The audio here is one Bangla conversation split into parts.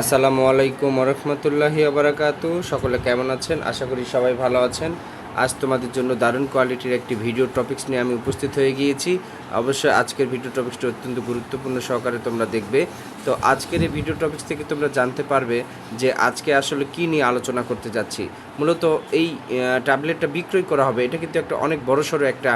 আসসালামু আলাইকুম রহমতুল্লাহি আবরাকাতু সকলে কেমন আছেন? আশা করি সবাই ভালো আছেন। আজ তোমাদের জন্য দারুণ কোয়ালিটির একটি ভিডিও টপিক্স নিয়ে আমি উপস্থিত হয়ে গিয়েছি। অবশ্যই আজকের ভিডিও টপিক্সটি অত্যন্ত গুরুত্বপূর্ণ সহকারে তোমরা দেখবে। তো আজকের এই ভিডিও টপিক্স থেকে তোমরা জানতে পারবে যে আজকে আসলে কি নিয়ে আলোচনা করতে যাচ্ছি। মূলত এই ট্যাবলেটটা বিক্রয় করা হবে। এটা কিন্তু একটা অনেক বড়সড় একটা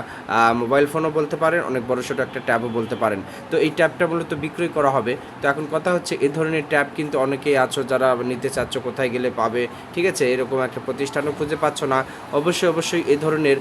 মোবাইল ফোনও বলতে পারেন, অনেক বড়সড় একটা ট্যাবও বলতে পারেন। তো এই ট্যাবটা মূলত বিক্রয় করা হবে। তো এখন কথা হচ্ছে এ ধরনের ট্যাব কিন্তু অনেকেই আছো যারা নিতে চাচ্ছ কোথায় গেলে পাবে। ঠিক আছে? এরকম একটা প্রতিষ্ঠানও খুঁজে পাচ্ছ না। অবশ্যই অবশ্যই এ ধরনের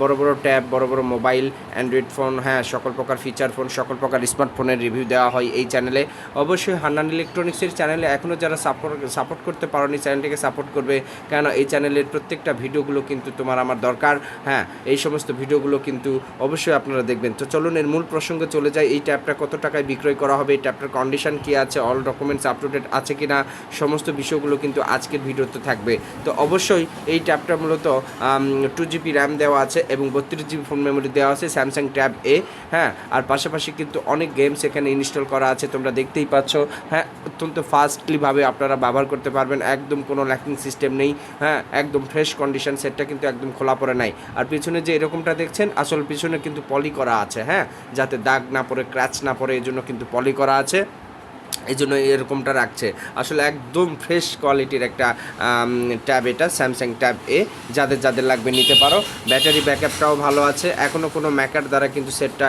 বড় বড় ট্যাব, বড় বড় মোবাইল, অ্যান্ড্রয়েড ফোন হ্যাঁ সকল প্রকার ফিচার ফোন, সকল প্রকার স্মার্টফোনের রিভিউ দেওয়া হয় এই চ্যানেলে অবশ্যই হান্নান ইলেকট্রনিক্সের চ্যানেলে এখনও যারা সাপোর্ট সাপোর্ট করতে পারোনি চ্যানেলটিকে সাপোর্ট করবে কেন এই চ্যানেলের প্রত্যেকটা ভিডিওগুলো কিন্তু তোমার আমার দরকার হ্যাঁ এই সমস্ত ভিডিওগুলো কিন্তু অবশ্যই আপনারা দেখবেন। তো চলুন এর মূল প্রসঙ্গে চলে যাই, এই ট্যাবটা কত টাকায় বিক্রয় করা হবে, এই ট্যাবটার কন্ডিশন কী আছে all documents up to date আছে কি না সমস্ত বিষয়গুলো কিন্তু আজকের ভিডিওতে থাকবে। তো অবশ্যই এই ট্যাবটা মূলত টু জিবি র্যাম দেওয়া আছে এবং বত্রিশ জিবি ফোন মেমোরি দেওয়া আছে স্যামসাং ট্যাব এ হ্যাঁ? আর পাশাপাশি কিন্তু অনেক গেমস এখানে ইনস্টল করা আছে, তোমরা দেখতেই পাচ্ছ হ্যাঁ? অত্যন্ত ফাস্টলিভাবে আপনারা ব্যবহার করতে পারবেন, একদম কোনো ল্যাকিং সিস্টেম নেই হ্যাঁ? একদম ফ্রেশ কন্ডিশন সেটটা কিন্তু একদম খোলা পড়ে নাই। আর পিছনে যে এরকমটা দেখছেন, আসল পিছনে কিন্তু পলি করা আছে হ্যাঁ? যাতে দাগ না পড়ে ক্র্যাচ না পড়ে এই জন্য কিন্তু পলি করা আছে। এই জন্য এরকমটা রাখছে। আসলে একদম ফ্রেশ কোয়ালিটির একটা ট্যাব এটা স্যামসাং ট্যাব এ যাদের যাদের লাগবে নিতে পারো। ব্যাটারি ব্যাকআপটাও ভালো আছে। এখনও কোনো ম্যাকার দ্বারা কিন্তু সেটটা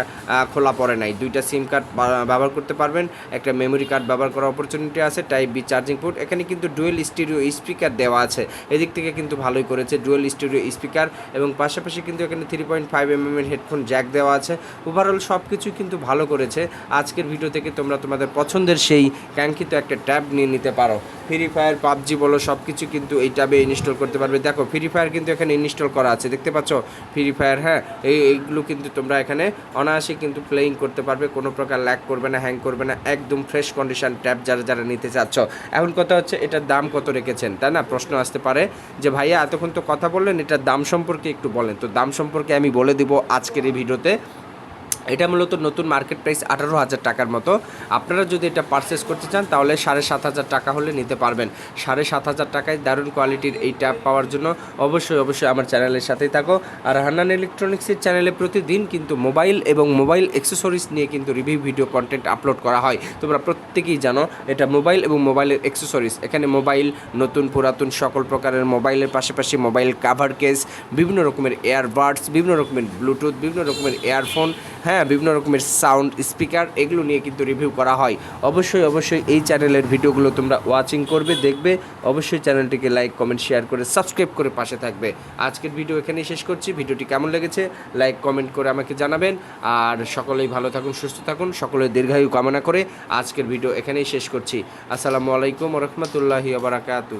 খোলা পড়ে নাই। দুইটা সিম কার্ড ব্যবহার করতে পারবেন। একটা মেমোরি কার্ড ব্যবহার করার অপরচুনিটি আছে টাইপ বি চার্জিং পোর্ট এখানে কিন্তু ডুয়েল স্টিরিও স্পিকার দেওয়া আছে। এদিক থেকে কিন্তু ভালোই করেছে ডুয়েল স্টিরিও স্পিকার এবং পাশাপাশি কিন্তু এখানে থ্রি পয়েন্ট ফাইভ এম এর হেডফোন জ্যাক দেওয়া আছে। ওভারঅল সব কিছুই কিন্তু ভালো করেছে। আজকের ভিডিও থেকে তোমরা তোমাদের পছন্দের সেই কাঙ্ক্ষিত একটা ট্যাব নিয়ে নিতে পারো। ফ্রি ফায়ার পাবজি বলো সব কিছু কিন্তু এই ট্যাবে ইনস্টল করতে পারবে। দেখো ফ্রি ফায়ার কিন্তু এখানে ইনস্টল করা আছে। দেখতে পাচ্ছ? ফ্রি ফায়ার হ্যাঁ এই, এইগুলো কিন্তু তোমরা এখানে অনায়াসে কিন্তু প্লেইং করতে পারবে। কোনো প্রকার ল্যাক করবে না হ্যাং করবে না। একদম ফ্রেশ কন্ডিশন ট্যাব যারা যারা নিতে চাচ্ছ। এখন কথা হচ্ছে, এটার দাম কত রেখেছেন? তাই না? প্রশ্ন আসতে পারে যে, ভাইয়া, এতক্ষণ তো কথা বললেন, এটার দাম সম্পর্কে একটু বলেন। তো দাম সম্পর্কে আমি বলে দিব আজকের এই ভিডিওতে। এটা মূলত নতুন মার্কেট প্রাইস আঠারো হাজার টাকার মতো। আপনারা যদি এটা পারচেস করতে চান, তাহলে সাড়ে সাত হাজার টাকা হলে নিতে পারবেন। সাড়ে সাত হাজার টাকায় দারুণ কোয়ালিটির এই ট্যাব পাওয়ার জন্য অবশ্যই অবশ্যই আমার চ্যানেলের সাথেই থাকো। আর হান্নান ইলেকট্রনিক্সের চ্যানেলে প্রতিদিন কিন্তু মোবাইল এবং মোবাইল অ্যাক্সেসরিজ নিয়ে কিন্তু রিভিউ ভিডিও কন্টেন্ট আপলোড করা হয়। তোমরা প্রত্যেকেই জানো, এটা মোবাইল এবং মোবাইলের অ্যাক্সেসরিজ এখানে মোবাইল নতুন, পুরাতন সকল প্রকারের মোবাইলের পাশাপাশি মোবাইল কাভার কেস বিভিন্ন রকমের এয়ারবাডস বিভিন্ন রকমের ব্লুটুথ বিভিন্ন রকমের ইয়ারফোন হ্যাঁ বিভিন্ন রকমের সাউন্ড স্পিকার এগুলো নিয়ে কিন্তু রিভিউ করা হয়। অবশ্যই অবশ্যই এই চ্যানেলের ভিডিওগুলো তোমরা ওয়াচিং করবে, দেখবে। অবশ্যই চ্যানেলটিকে লাইক কমেন্ট শেয়ার করে সাবস্ক্রাইব করে পাশে থাকবে। আজকের ভিডিও এখানেই শেষ করছি। ভিডিওটি কেমন লেগেছে? লাইক কমেন্ট করে আমাকে জানাবেন। আর সকলেই ভালো থাকুন, সুস্থ থাকুন। সকলের দীর্ঘায়ু কামনা করে আজকের ভিডিও এখানেই শেষ করছি। আসসালামু আলাইকুম রহমতুল্লাহি আবরাকাতু